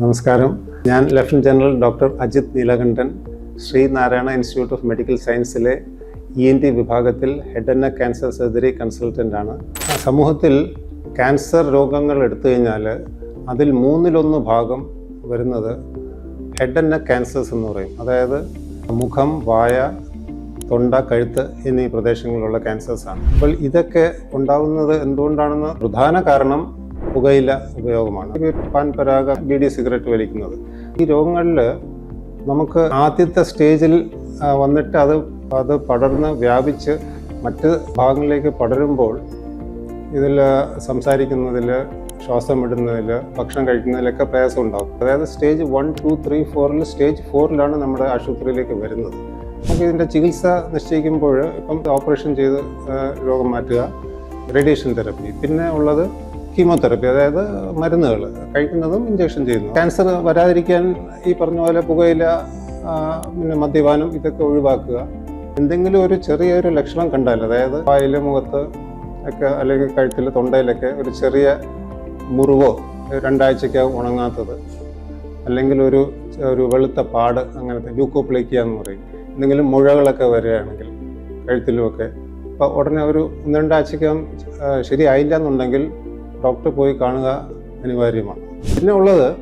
നമസ്കാരം. ഞാൻ lieutenant general doctor Ajith Neelakantan Sreenarayana institute of medical സയൻസിലെ ഇ എൻ ടി വിഭാഗത്തിൽ head and neck cancer surgery കൺസൾട്ടന്റാണ് സമൂഹത്തിൽ ക്യാൻസർ രോഗങ്ങൾ എടുത്തു കഴിഞ്ഞാൽ അതിൽ മൂന്നിലൊന്ന് ഭാഗം വരുന്നത് ഹെഡ് ആൻഡ് നെക്ക് ക്യാൻസേഴ്സ് എന്ന് പറയും. അതായത് മുഖം വായ തൊണ്ട കഴുത്ത് എന്നീ പ്രദേശങ്ങളിലുള്ള ക്യാൻസേഴ്സാണ് അപ്പോൾ ഇതൊക്കെ ഉണ്ടാകുന്നത് എന്തുകൊണ്ടാണെന്ന് പ്രധാന കാരണം പുകയില ഉപയോഗമാണ്. പാൻ പരാഗ ബി ഡി സിഗരറ്റ് വലിക്കുന്നത്. ഈ രോഗങ്ങളിൽ നമുക്ക് ആദ്യത്തെ സ്റ്റേജിൽ വന്നിട്ട് അത് അത് പടർന്ന് വ്യാപിച്ച് മറ്റ് ഭാഗങ്ങളിലേക്ക് പടരുമ്പോൾ ഇതിൽ സംസാരിക്കുന്നതിൽ ശ്വാസം വിടുന്നതിൽ ഭക്ഷണം കഴിക്കുന്നതിലൊക്കെ പ്രയാസം ഉണ്ടാകും അതായത് സ്റ്റേജ് വൺ ടു ത്രീ ഫോറിൽ സ്റ്റേജ് ഫോറിലാണ് നമ്മുടെ ആശുപത്രിയിലേക്ക് വരുന്നത്. നമുക്ക് ഇതിന്റെ ചികിത്സ നിശ്ചയിക്കുമ്പോൾ ഇപ്പം ഓപ്പറേഷൻ ചെയ്ത് രോഗം മാറ്റുക റേഡിയേഷൻ തെറപ്പി. പിന്നെ ഉള്ളത് കീമോതെറപ്പി അതായത് മരുന്നുകൾ കഴിക്കുന്നതും ഇഞ്ചക്ഷൻ ചെയ്യുന്നു ക്യാൻസർ വരാതിരിക്കാൻ ഈ പറഞ്ഞ പോലെ പുകയില പിന്നെ മദ്യപാനം ഇതൊക്കെ ഒഴിവാക്കുക. എന്തെങ്കിലും ഒരു ചെറിയൊരു ലക്ഷണം കണ്ടാൽ അതായത് വായിൽ മുഖത്ത് ഒക്കെ അല്ലെങ്കിൽ കഴുത്തിൽ തൊണ്ടയിലൊക്കെ ഒരു ചെറിയ മുറിവോ രണ്ടാഴ്ചയ്ക്ക് ഉണങ്ങാത്തത് അല്ലെങ്കിൽ ഒരു ഒരു വെളുത്ത പാട് അങ്ങനത്തെ ലൂക്കോപ്ലേക്കിയ എന്ന് പറയും. എന്തെങ്കിലും മുഴകളൊക്കെ വരികയാണെങ്കിൽ കഴുത്തിലുമൊക്കെ. അപ്പോൾ ഉടനെ ഒരു ഒന്ന് രണ്ടാഴ്ചക്കകം ആ, ശരിയായില്ല എന്നുണ്ടെങ്കിൽ ഡോക്ടറെ പോയി കാണുക അനിവാര്യമാണ്. പിന്നെ ഉള്ളത്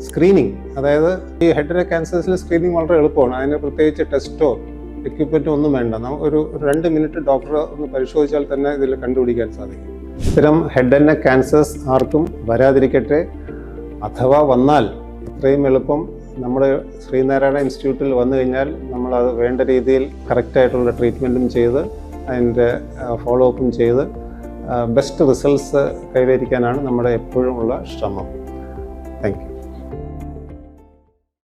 സ്ക്രീനിങ്. അതായത് ഈ ഹെഡ് ക്യാൻസേഴ്സിൽ സ്ക്രീനിങ് വളരെ എളുപ്പമാണ്. അതിന് പ്രത്യേകിച്ച് ടെസ്റ്റോ എക്യുപ്മെന്റോ ഒന്നും വേണ്ട. ഒരു രണ്ട് മിനിറ്റ് ഡോക്ടർ ഒന്ന് പരിശോധിച്ചാൽ തന്നെ ഇതിൽ കണ്ടുപിടിക്കാൻ സാധിക്കും. ഇത്തരം ഹെഡ് ആൻഡ് നെക്ക് ക്യാൻസേഴ്സ് ആർക്കും വരാതിരിക്കട്ടെ. അഥവാ വന്നാൽ ഇത്രയും എളുപ്പം നമ്മുടെ ശ്രീനാരായണ ഇൻസ്റ്റിറ്റ്യൂട്ടിൽ വന്നു കഴിഞ്ഞാൽ നമ്മളത് വേണ്ട രീതിയിൽ കറക്റ്റായിട്ടുള്ള ട്രീറ്റ്മെന്റും ചെയ്ത് അതിന്റെ ഫോളോ അപ്പും ചെയ്ത് ബെസ്റ്റ് റിസൾട്ട്സ് കൈവരിക്കാനാണ് നമ്മുടെ എപ്പോഴും ഉള്ള ശ്രമം. Thank you